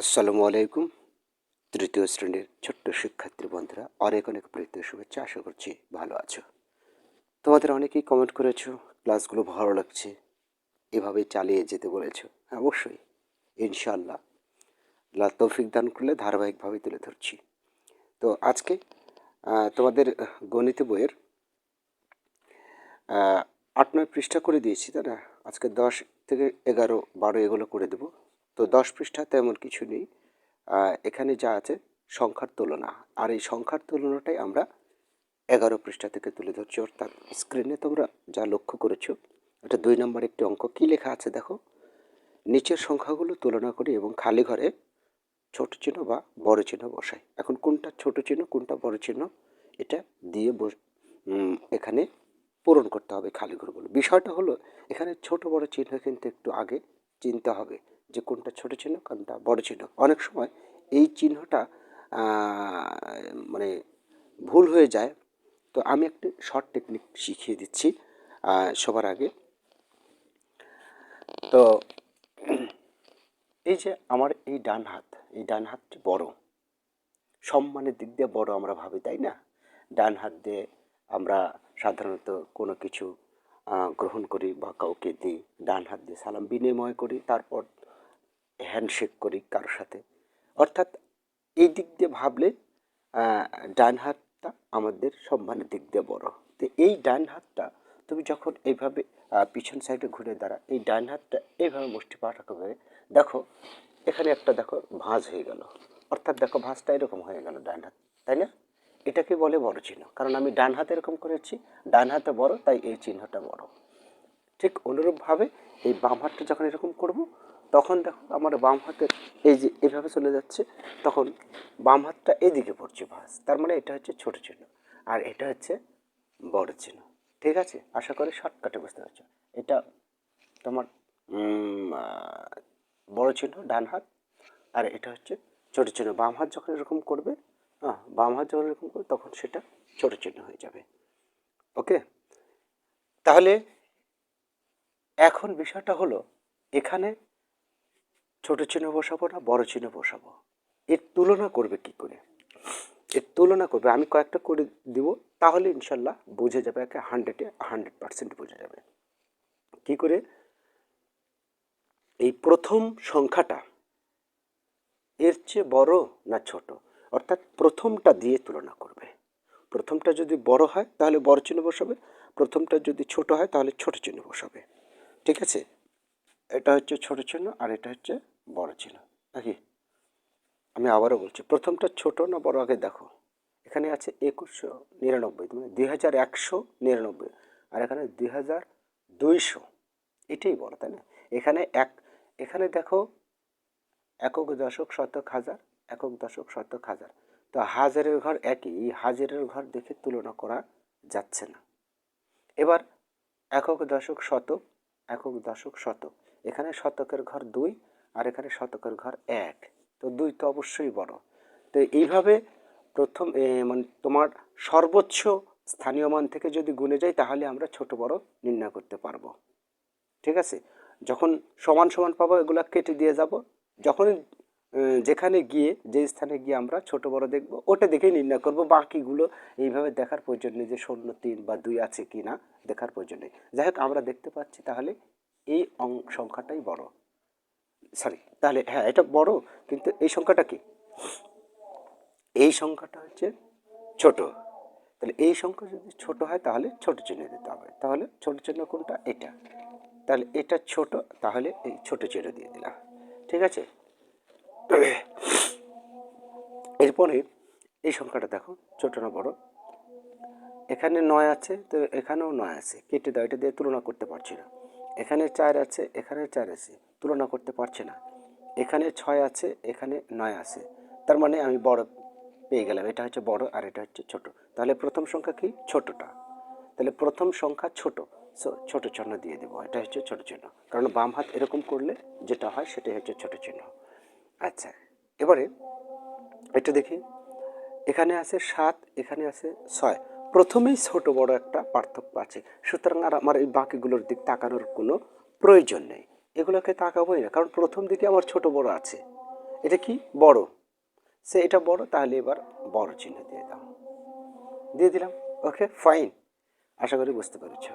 আসসালামু আলাইকুম। তৃতীয় শ্রেণির ছোট্ট শিক্ষার্থী বন্ধুরা, অনেক অনেক প্রীতি শুভেচ্ছা। আশা করছি ভালো আছো। তোমাদের অনেকেই কমেন্ট করেছ ক্লাসগুলো ভালো লাগছে এভাবে চালিয়ে যেতে বলেছ। হ্যাঁ অবশ্যই ইনশাল্লাহ আল্লাহ তৌফিক দান করলে ধারাবাহিকভাবে তুলে ধরছি। তো আজকে তোমাদের গণিত বইয়ের আট, নয় পৃষ্ঠা করে দিয়েছি, তাই না? আজকে দশ থেকে এগারো, বারো এগুলো করে দেবো। তো দশ পৃষ্ঠা তেমন কিছু নেই। এখানে যা আছে সংখ্যার তুলনা। আর এই সংখ্যার তুলনাটাই আমরা এগারো পৃষ্ঠা থেকে তুলে ধরছি। অর্থাৎ স্ক্রিনে তোমরা যা লক্ষ্য করেছ, এটা দুই নম্বর একটি অঙ্ক। কী লেখা আছে দেখো? নিচের সংখ্যাগুলো তুলনা করি এবং খালি ঘরে ছোট চিহ্ন বা বড় চিহ্ন বসাই। এখন কোনটা ছোট চিহ্ন, কোনটা বড় চিহ্ন, এটা দিয়ে বস- এখানে পূরণ করতে হবে খালি ঘরগুলো। বিষয়টা হলো, এখানে ছোট বড় চিহ্ন কিন্তু একটু আগে চিনতে হবে। যে কোনটা ছোট চিহ্ন কোনটা বড় চিহ্ন অনেক সময় এই চিহ্নটা মানে ভুল হয়ে যায়। তো আমি একটি শর্ট টেকনিক শিখিয়ে দিচ্ছি সবার আগে। তো এই যে আমার এই ডান হাত, এই ডান হাতটি বড়, সম্মানের দিক দিয়ে বড় আমরা ভাবি, তাই না? ডান হাত দিয়ে আমরা সাধারণত কোনো কিছু গ্রহণ করি বা কাউকে দিই, ডান হাত দিয়ে সালাম বিনিময় করি, তারপর হ্যান্ডশেক করি কারোর সাথে। অর্থাৎ এই দিক দিয়ে ভাবলে ডান হাতটা আমাদের সম্মানের দিক দিয়ে বড়। তো এই ডান হাতটা তুমি যখন এইভাবে পিছন সাইডে ঘুরে দাঁড়া, এই ডান হাতটা এইভাবে মুষ্টি পাঠাকে হয়ে, দেখো, এখানে একটা দেখো ভাঁজ হয়ে গেল। অর্থাৎ দেখো ভাঁজটা এরকম হয়ে গেল ডান হাত, তাই না? এটাকে বলে বড় চিহ্ন। কারণ আমি ডান হাতে এরকম করেছি, ডান হাতে বড়, তাই এই চিহ্নটা বড়। ঠিক অনুরূপভাবে এই বাম হাতটা যখন এরকম করব তখন দেখো আমার বাম হাতের এই যে এভাবে চলে যাচ্ছে, তখন বাম হাতটা এদিকে পড়ছে ভাঁজ তার মানে এটা হচ্ছে ছোট চিহ্ন। আর এটা হচ্ছে বড় চিহ্ন। ঠিক আছে? আশা করি শর্টকাটে বুঝতে পারছ। এটা তোমার বড় চিহ্ন, ডান হাত। আর এটা হচ্ছে ছোট চিহ্ন। বাম হাত যখন এরকম করবে হ্যাঁ বাম হাত যখন এরকম করবে, তখন সেটা ছোট চিহ্ন হয়ে যাবে। ওকে? তাহলে এখন বিষয়টা হলো, এখানে ছোট চিহ্ন বসাবো না, বড় চিহ্ন বসাবো। এর তুলনা করবে কি করে? এর তুলনা করবে, আমি কয়েকটা করে দিব, তাহলে ইনশাল্লাহ বুঝে যাবে, একে হান্ড্রেডে হান্ড্রেড পার্সেন্ট বুঝে যাবে। কি করে? এই প্রথম সংখ্যাটা এর চেয়ে বড় না ছোট? অর্থাৎ প্রথমটা দিয়ে তুলনা করবে। প্রথমটা যদি বড় হয়, তাহলে বড় চিহ্ন বসাবে, প্রথমটা যদি ছোট হয়, তাহলে ছোট চিহ্ন বসাবে। ঠিক আছে? এটা হচ্ছে ছোট চিহ্ন আর এটা হচ্ছে বড় চিহ্ন, নাকি? আমি আবারও বলছি, প্রথমটা ছোট না বড়? আগে দেখো। এখানে আছে একুশশো নিরানব্বই মানে দুই হাজার একশো নিরানব্বই, আর এখানে দুই হাজার দুইশো। এটাই বড়, তাই না? এখানে এক, এখানে দেখো একক দশক শতক হাজার, একক দশক শতক হাজার। তো হাজারের ঘর একই হাজারের ঘর দেখে তুলনা করা যাচ্ছে না। এবার একক দশক শতক, একক দশক শতক। এখানে শতকের ঘর দুই আর এখানে শতকের ঘর এক। তো দুই তো অবশ্যই বড়। তো এইভাবে প্রথম মানে তোমার সর্বোচ্চ স্থানীয় মান থেকে যদি গুণে যাই, তাহলে আমরা ছোট বড় নির্ণয় করতে পারব। ঠিক আছে? যখন সমান সমান পাবো, এগুলো কেটে দিয়ে যাব। যখন যেখানে গিয়ে যে স্থানে গিয়ে আমরা ছোট বড় দেখব, ওটা দেখেই নির্ণয় করব বাকিগুলো এইভাবে দেখার প্রয়োজন নেই যে শূন্য, তিন বা দুই আছে কি না দেখার প্রয়োজন নেই। যাই হোক, আমরা দেখতে পাচ্ছি তাহলে এই সংখ্যাটাই বড়। সরি তাহলে হ্যাঁ এটা বড়, কিন্তু এই সংখ্যাটা কি? এই সংখ্যাটা হচ্ছে ছোট। তাহলে এই সংখ্যা যদি ছোট হয়, তাহলে ছোট চিহ্ন দিতে হবে। তাহলে ছোট চিহ্ন কোনটা? এটা। তাহলে এটা ছোট, তাহলে এই ছোট চিহ্ন দিয়ে দিলাম। ঠিক আছে? এরপরে এই সংখ্যাটা দেখো, ছোট না বড়। এখানে নয় আছে, তো এখানেও নয় আছে। কেটে দাও, এটা দিয়ে তুলনা করতে পারছি না। এখানে চার আছে, এখানে চার আছে, তুলনা করতে পারছে না। এখানে ছয় আছে, এখানে নয় আছে। তার মানে আমি বড় পেয়ে গেলাম, এটা হচ্ছে বড় আর এটা হচ্ছে ছোট। তাহলে প্রথম সংখ্যা কি? ছোটটা। তাহলে প্রথম সংখ্যা ছোট, সো ছোট চিহ্ন দিয়ে দেবো, এটা হচ্ছে ছোট চিহ্ন। কারণ বাম হাত এরকম করলে যেটা হয় সেটাই হচ্ছে ছোট চিহ্ন। আচ্ছা এবারে এটা দেখি। এখানে আছে সাত, এখানে আছে ছয়। প্রথমেই ছোট বড় একটা পার্থক্য আছে। সুতরাং আর আমার এই বাকিগুলোর দিক তাকানোর কোনো প্রয়োজন নেই। এগুলোকে তাকাবোই না, কারণ প্রথম দিকে আমার ছোট বড় আছে। এটা কি? বড়। সে এটা বড়, তাহলে এবার বড় চিহ্ন দিয়ে দাও। দিয়ে দিলাম। ওকে, ফাইন। আশা করি বুঝতে পেরেছ।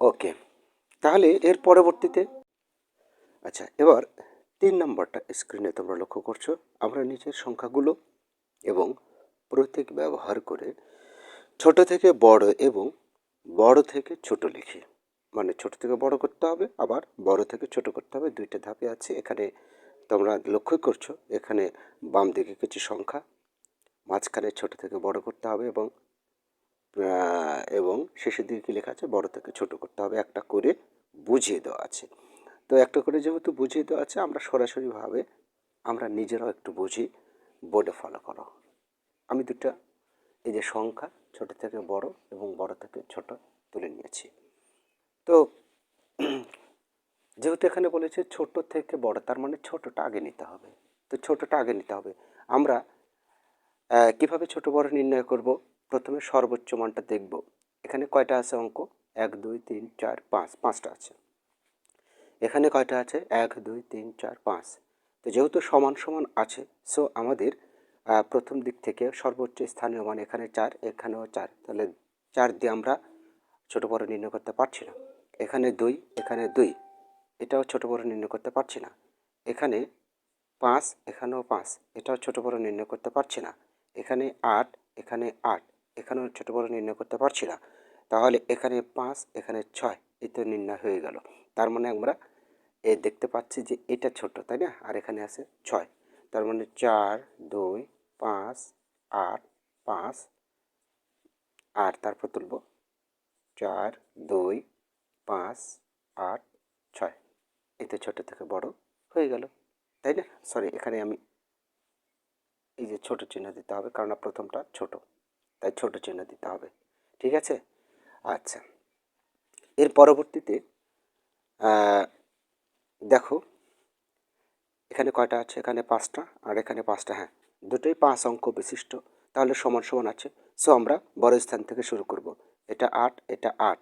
ওকে, তাহলে এর পরবর্তীতে আচ্ছা এবার তিন নম্বরটা স্ক্রিনে তোমরা লক্ষ্য করছ। আমরা নিচের সংখ্যাগুলো এবং প্রতীক ব্যবহার করে ছোট থেকে বড় এবং বড় থেকে ছোট লিখি। মানে ছোট থেকে বড় করতে হবে, আবার বড় থেকে ছোট করতে হবে। দুইটা ধাপে আছে। এখানে তোমরা লক্ষ্য করছ, এখানে বাম দিকে কিছু সংখ্যা, মাঝখানে ছোট থেকে বড় করতে হবে এবং এবং শেষের দিকে কী লেখা আছে? বড় থেকে ছোট করতে হবে। একটা করে বুঝিয়ে দেওয়া আছে। তো একটা করে যেহেতু বুঝিয়ে দেওয়া আছে, আমরা সরাসরিভাবে আমরা নিজেরাও একটু বুঝি। বোর্ডে ফলো করো। আমি দুটা এই যে সংখ্যা ছোট থেকে বড় এবং বড় থেকে ছোট তুলে নিয়েছি। তো যেহেতু এখানে বলেছে ছোট থেকে বড়, তার মানে ছোটটা আগে নিতে হবে। তো ছোটটা আগে নিতে হবে। আমরা কীভাবে ছোট বড় নির্ণয় করব? প্রথমে সর্বোচ্চ মানটা দেখব। এখানে কয়টা আছে অঙ্ক? এক, দুই, তিন, চার, পাঁচ, পাঁচটা আছে। এখানে কয়টা আছে? এক, দুই, তিন, চার, পাঁচ। তো যেহেতু সমান সমান আছে সো আমাদের প্রথম দিক থেকে সর্বোচ্চ স্থানীয় মান এখানে চার, এখানেও চার। তাহলে চার দিয়ে আমরা ছোট বড় নির্ণয় করতে পারছি না। এখানে দুই এখানে দুই। এটাও ছোট বড় নির্ণয় করতে পারছি না। এখানে পাঁচ, এখানেও পাঁচ। এটাও ছোট বড় নির্ণয় করতে পারছি না। এখানে আট এখানে আট। এখানেও ছোট বড় নির্ণয় করতে পারছি না। তাহলে এখানে পাঁচ, এখানে ছয় এই তো নির্ণয় হয়ে গেল। তার মানে আমরা এ দেখতে পাচ্ছি যে এটা ছোট, তাই না? আর এখানে আছে ছয়। তার মানে চার, দুই পাঁচ, আট, পাঁচ আর তারপর তুলব। চার, দুই, পাঁচ, আট, ছয়। এতে ছোট থেকে বড় হয়ে গেল, তাই না? সরি এখানে আমি এই যে ছোট চিহ্ন দিতে হবে, কারণ প্রথমটা ছোট, তাই ছোট চিহ্ন দিতে হবে, ঠিক আছে? আচ্ছা এর পরবর্তীতে দেখো, এখানে কয়টা আছে? এখানে পাঁচটা, আর এখানে পাঁচটা হ্যাঁ। দুটোই পাঁচ অঙ্ক বিশিষ্ট, তাহলে সমান সমান আছে। সো আমরা বড় স্থান থেকে শুরু করব। এটা আট এটা আট।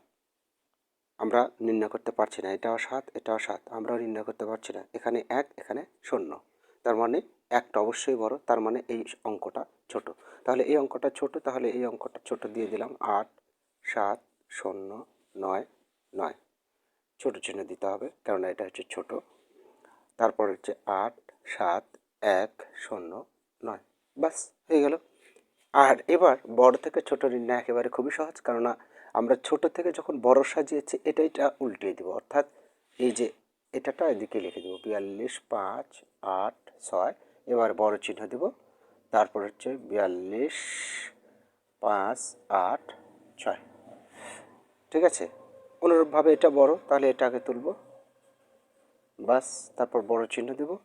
আমরা নির্ণয় করতে পারছি না, এটাও সাত এটাও সাত। আমরাও নির্ণয় করতে পারছি না। এখানে এক, এখানে শূন্য। তার মানে একটা অবশ্যই বড়, তার মানে এই অঙ্কটা ছোট। তাহলে এই অঙ্কটা ছোট, তাহলে এই অঙ্কটা ছোট দিয়ে দিলাম। আট, সাত, শূন্য, নয় নয়। ছোট চিহ্ন দিতে হবে, কেননা এটা হচ্ছে ছোট। তারপর হচ্ছে আট, সাত, এক, শূন্য নয়। বাস, হয়ে গেল। আর এবার বড় থেকে ছোট নির্ণয় একেবারে খুবই সহজ, কেননা আমরা ছোট থেকে যখন বড় সাজিয়েছি এটা এটা উল্টিয়ে দেবো। অর্থাৎ এই যে এটাটা এদিকে লিখে দেবো। বিয়াল্লিশ, পাঁচ, আট, ছয়, এবার বড় চিহ্ন দেব। তারপর হচ্ছে বিয়াল্লিশ, পাঁচ, আট, ছয়। ঠিক আছে? অনুরূপভাবে এটা বড়, তাহলে এটাকে তুলব। বাস, তারপর বড় চিহ্ন দেব।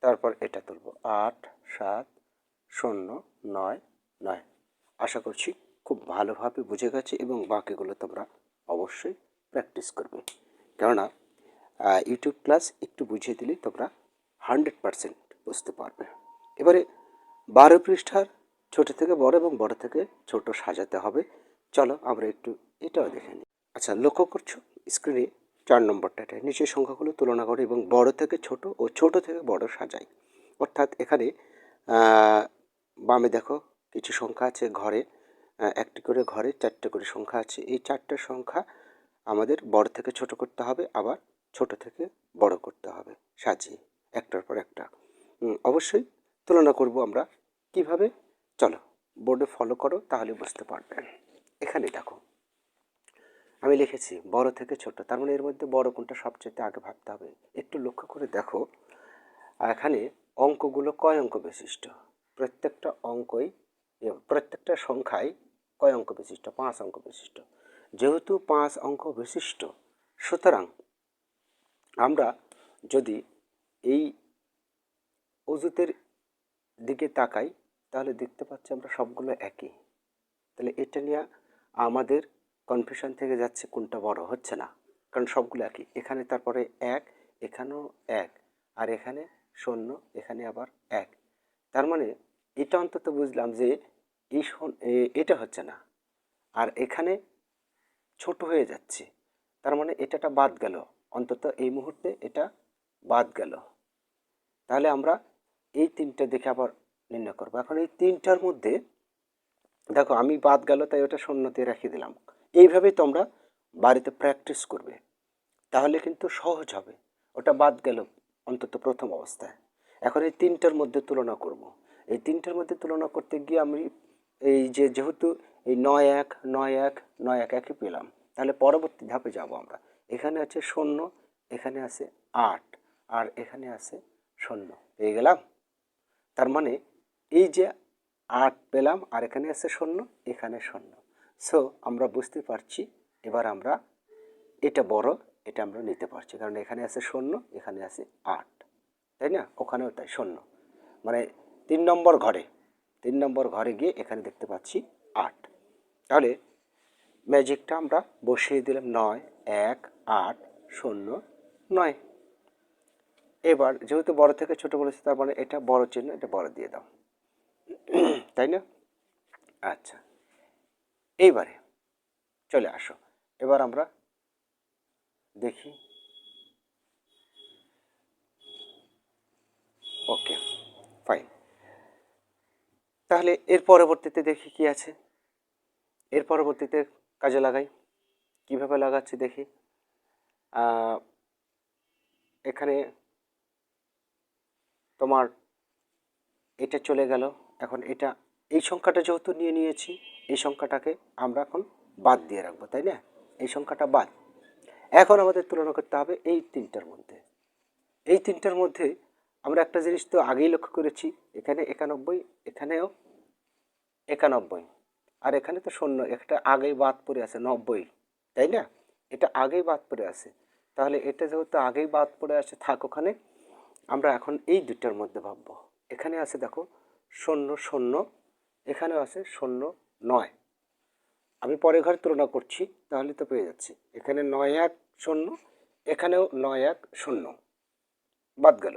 তারপর এটা তুলব। আট, সাত শূন্য, নয় নয়। আশা করছি খুব ভালোভাবে বুঝে গেছে এবং বাকিগুলো তোমরা অবশ্যই প্র্যাকটিস করবে। কেননা ইউটিউব ক্লাস একটু বুঝিয়ে দিলে তোমরা হান্ড্রেড পারসেন্ট বুঝতে পারবে। এবারে বারো পৃষ্ঠার ছোট থেকে বড় এবং বড় থেকে ছোট সাজাতে হবে। চলো আমরা একটু এটাও দেখে নিই। আচ্ছা লক্ষ্য করছ? স্ক্রিনে চার নম্বরটা, এটা নিচের সংখ্যাগুলো তুলনা করে এবং বড় থেকে ছোট ও ছোট থেকে বড় সাজাই। অর্থাৎ এখানে বামে দেখো, কিছু সংখ্যা আছে ঘরে। একটি করে ঘরে চারটে করে সংখ্যা আছে। এই চারটে সংখ্যা আমাদের বড় থেকে ছোট করতে হবে, আবার ছোট থেকে বড় করতে হবে। সাজিয়ে, একটার পর একটা। অবশ্যই তুলনা করব আমরা। কীভাবে? চলো বোর্ডে ফলো করো, তাহলে বুঝতে পারবে। এখানে দেখো, আমি লিখেছি বড় থেকে ছোট। তার মানে এর মধ্যে বড় কোনটা সবচেয়ে আগে ভাবতে হবে? একটু লক্ষ্য করে দেখো। এখানে অঙ্কগুলো কয় অঙ্ক বিশিষ্ট? প্রত্যেকটা অঙ্কই প্রত্যেকটা সংখ্যাই কয় অঙ্ক বিশিষ্ট? পাঁচ অঙ্ক বিশিষ্ট। যেহেতু পাঁচ অঙ্ক বিশিষ্ট, সুতরাং আমরা যদি এই অজুতের দিকে তাকাই, তাহলে দেখতে পাচ্ছি আমরা সবগুলো একই। তাহলে এটা নিয়ে আমাদের কনফিউশন থেকে যাচ্ছে কোনটা বড়, হচ্ছে না। কারণ সবগুলো একই। এখানে তারপরে এক, এখানেও এক, আর এখানে শূন্য, এখানে আবার এক। তার মানে এটা অন্তত বুঝলাম যে এই এটা হচ্ছে না। আর এখানে ছোট হয়ে যাচ্ছে। তার মানে এটাটা বাদ গেল। অন্তত এই মুহূর্তে এটা বাদ গেল। তাহলে আমরা এই তিনটা দেখে আবার নির্ণয় করব। এখন এই তিনটার মধ্যে, দেখো আমি বাদ গেল, তাই ওটা শূন্যতে রেখে দিলাম। এইভাবেই তোমরা বাড়িতে প্র্যাকটিস করবে। তাহলে কিন্তু সহজ হবে। ওটা বাদ গেল অন্তত প্রথম অবস্থায়। এখন এই তিনটার মধ্যে তুলনা করব। এই তিনটার মধ্যে তুলনা করতে গিয়ে আমি এই যে যেহেতু এই নয় এক নয় এক নয় এক একই পেলাম, তাহলে পরবর্তী ধাপে যাব আমরা। এখানে আছে শূন্য, এখানে আছে আট, আর এখানে আছে শূন্য। পেয়ে গেলাম? তার মানে এই যে আট পেলাম, আর এখানে আছে শূন্য, এখানে শূন্য। সো আমরা বুঝতে পারছি, এবার আমরা এটা বড়, এটা আমরা নিতে পারছি, কারণ এখানে আছে শূন্য, এখানে আছে আট। তাই না? ওখানেও তাই, শূন্য। মানে তিন নম্বর ঘরে, তিন নম্বর ঘরে গিয়ে এখানে দেখতে পাচ্ছি আট। তাহলে ম্যাজিকটা আমরা বসিয়ে দিলাম নয়, এক, আট, শূন্য, নয়। এবার যেহেতু বড় থেকে ছোট বলেছে, তার মানে এটা বড় চিহ্ন, এটা বড় দিয়ে দাও। তাই না? আচ্ছা। এইবারে চলে আসো। এবার আমরা দেখি ওকে ফাইন তাহলে এর পরবর্তীতে দেখি কি আছে। এর পরবর্তীতে কাজে লাগাই। কীভাবে লাগাচ্ছি দেখি। এখানে তোমার এটা চলে গেল। এখন এটা, এই সংখ্যাটা যেহেতু নিয়ে নিয়েছি, এই সংখ্যাটাকে আমরা এখন বাদ দিয়ে রাখব, তাই না? এই সংখ্যাটা বাদ। এখন আমাদের তুলনা করতে হবে এই তিনটার মধ্যে। এই তিনটার মধ্যে আমরা একটা জিনিস তো আগেই লক্ষ্য করেছি, এখানে একানব্বই, এখানেও একানব্বই, আর এখানে তো শূন্য, একটা আগেই বাদ পড়ে আছে, নব্বই, তাই না? এটা আগেই বাদ পড়ে আছে। তাহলে এটা যেহেতু আগেই বাদ পড়ে আছে, থাক ওখানে, আমরা এখন এই দুটার মধ্যে ভাববো। এখানে আছে দেখো, শূন্য শূন্য, এখানেও আছে শূন্য, নয়। আমি পরে ঘরে তুলনা করছি, তাহলে তো পেয়ে যাচ্ছি। এখানে নয় এক শূন্য, এখানেও নয় এক শূন্য। বাদ গেল।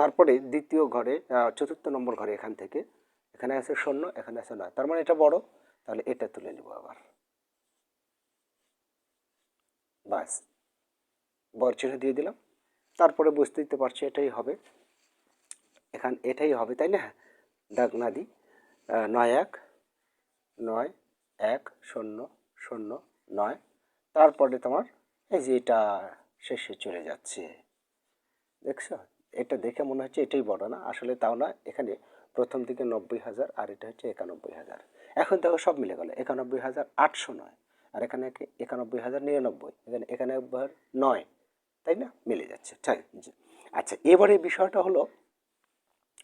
তারপরে দ্বিতীয় ঘরে চতুর্থ নম্বর ঘরে এখান থেকে। এখানে আছে শূন্য, এখানে আছে নয়। তার মানে এটা বড়। তাহলে এটা তুলে নেব আবার। বাস বর চিহ্ন দিয়ে দিলাম। তারপরে বুঝতেই তো পারছি এটাই হবে। এখান, এটাই হবে, তাই না? দাগ না দিই নয় এক নয় এক, শূন্য শূন্য, নয়। তারপরে তোমার, এই যে এটা শেষে চলে যাচ্ছে। দেখছ? এটা দেখে মনে হচ্ছে এটাই বড় না। আসলে তাও না, এখানে প্রথম দিকে নব্বই হাজার আর এটা হচ্ছে একানব্বই হাজার। এখন দেখো সব মিলে গেল, একানব্বই হাজার আটশো নয় আর এখানে একানব্বই হাজার নিরানব্বই, এখানে একানব্বই নয়, তাই না? মিলে যাচ্ছে ঠিক। আচ্ছা এবারে বিষয়টা হলো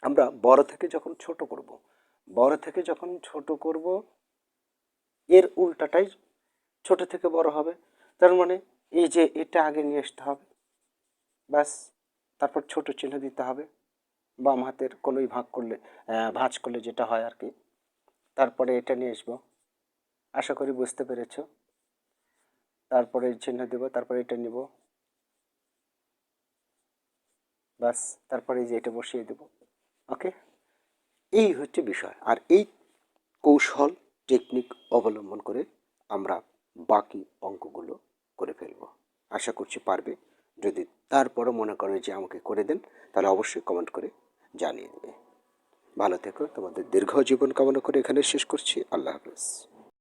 আমরা বড় থেকে যখন ছোট করব, বড় থেকে যখন ছোট করব, এর উল্টাটাই ছোট থেকে বড় হবে। তার মানে এই যে এটা আগে নিয়ে আসতে হবে, ব্যাস। তারপর ছোট চিহ্ন দিতে হবে। বাম হাতের কোনোই ভাগ করলে ভাঁজ করলে যেটা হয় আর কি। তারপরে এটা নিয়ে আসব। আশা করি বুঝতে পেরেছ। তারপরে চিহ্ন দেবো, তারপরে এটা নিব। ব্যাস, তারপরে যে এটা বসিয়ে দেবো। ওকে? এই হচ্ছে বিষয়। আর এই কৌশল টেকনিক অবলম্বন করে আমরা বাকি অঙ্কগুলো করে ফেলব। আশা করছি পারবে। যদি তারপরও মনে করে যে আমাকে করে দেন, তাহলে অবশ্যই কমেন্ট করে জানিয়ে দেবে। ভালো থেকো, তোমাদের দীর্ঘ জীবন কামনা করে এখানে শেষ করছি। আল্লাহ হাফেজ।